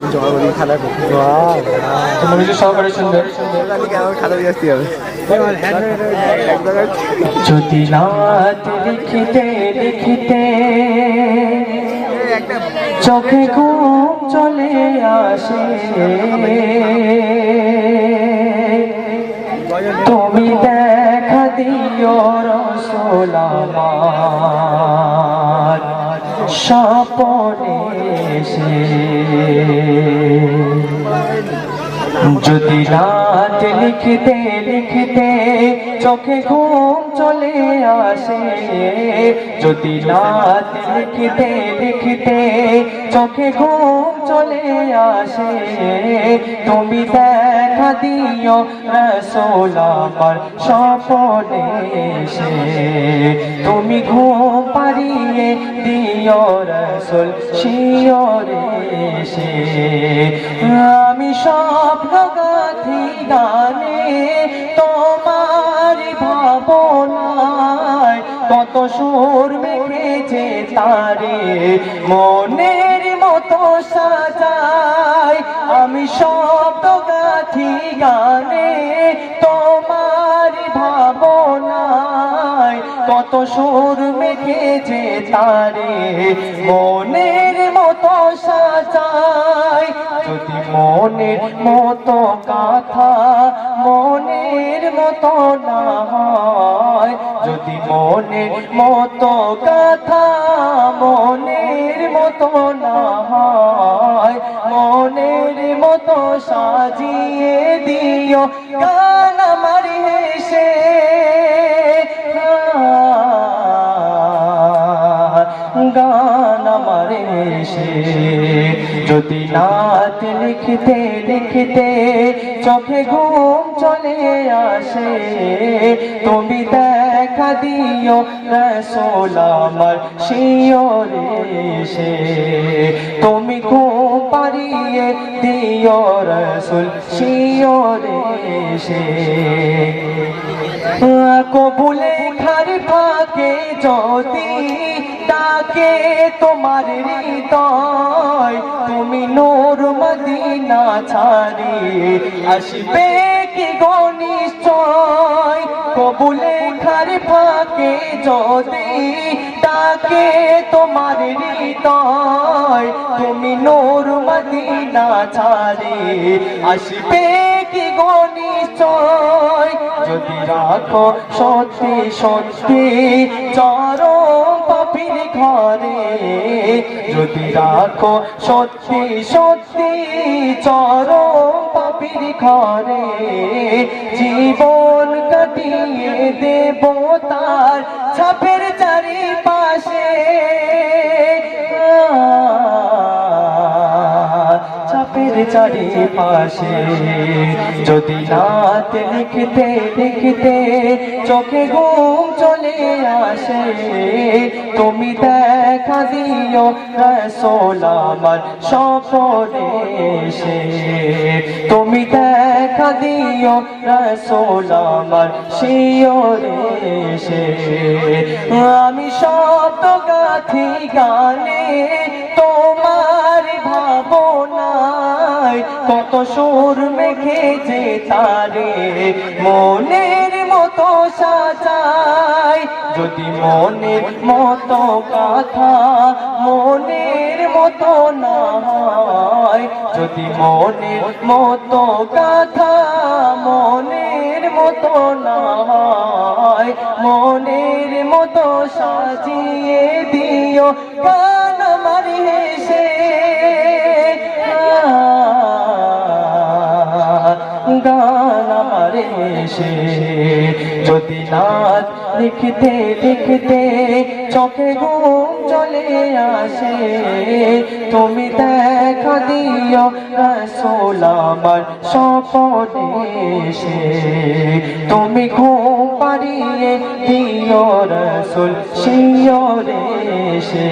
জমাবড়ি খাতা করতে মনোযোগ সহকারে শুনবে? আমার দিয়ে আসতে হবে? যদি রাত লিখিতে লিখিতে চোখে ঘুম চলে আসে তুমি দেখা দিও রসোল যদি রাত লিখতে লিখতে চোখে ঘুম চলে আসে, যদি রাত লিখতে লিখতে চোখে ঘুম চলে আসে, তুমি দেখা দিও রসোল আমার স্বপনে এসে। তুমি ঘুম পারিয়ে আমি স্বপ্ন গাথি গানে, তোমার ভাবনায় কত সুর মেখেছে তারে। মনের মতো সাজায়, আমি শব্দ গাথি গানে কত সুর মেখেছে তারে, মনের মতো সাজায়। যদি মনের মতো কথা মনের মতো না হয়, যদি মনের মতো কথা মনের মতো না হয়, মনের মতো সাজিয়ে দিও। গান আমার এসে। যদি নাত লিখতে লিখতে চোখে ঘুম চলে আসে, তুমি দেখা দিও রসোল আমার তুমি ঘুম পারিয়ে দিও রসুল শিওরে কবুলে খার ফাঁকে যদি ডাকে তোমার হৃদয়। তুমি নূর মদিনা ছাড়ি। আসবে কি গনিশ্চয় কবুলে খার ফাঁকে যদি ডাকে তোমার হৃদয়। তুমি নূর মদিনা ছাড়ি। আসবে কি গনিশ্চয় যদি রাখো সত্যি সত্যি চরম পাপির ঘরে। যদি রাখো সত্যি সত্যি চরম পাপির ঘরে। জীবন কাটিয়ে দেব তার ছাপের চারিপাশে। চাপের চারিপাশে। যদি রাত লিখতে লিখতে চোখে ঘুম চলে আসে তুমি দেখা দিও রসোল আমার সপনে এসে। তুমি দেখা দিও রসোল আমার শিওরে এসে। আমি শব্দ গাথি গানে তোমার ভাবনায় কত সুর মেখেছে তারে। মনের মতো সাজায় যদি মনের মতো কথা, মনের মতো না যদি মনের মতো কথা, মনের মতো না মনের মতো সাজিয়ে দিও। গান এসে। যদি নাচ লিখতে লিখতে চোখে ঘুম চলে আসে, তুমি দেখা দিও রসোল আমার স্বপনে এসে। তুমি ঘুম পারিয়ে দিও রসুল শিওরে এসে।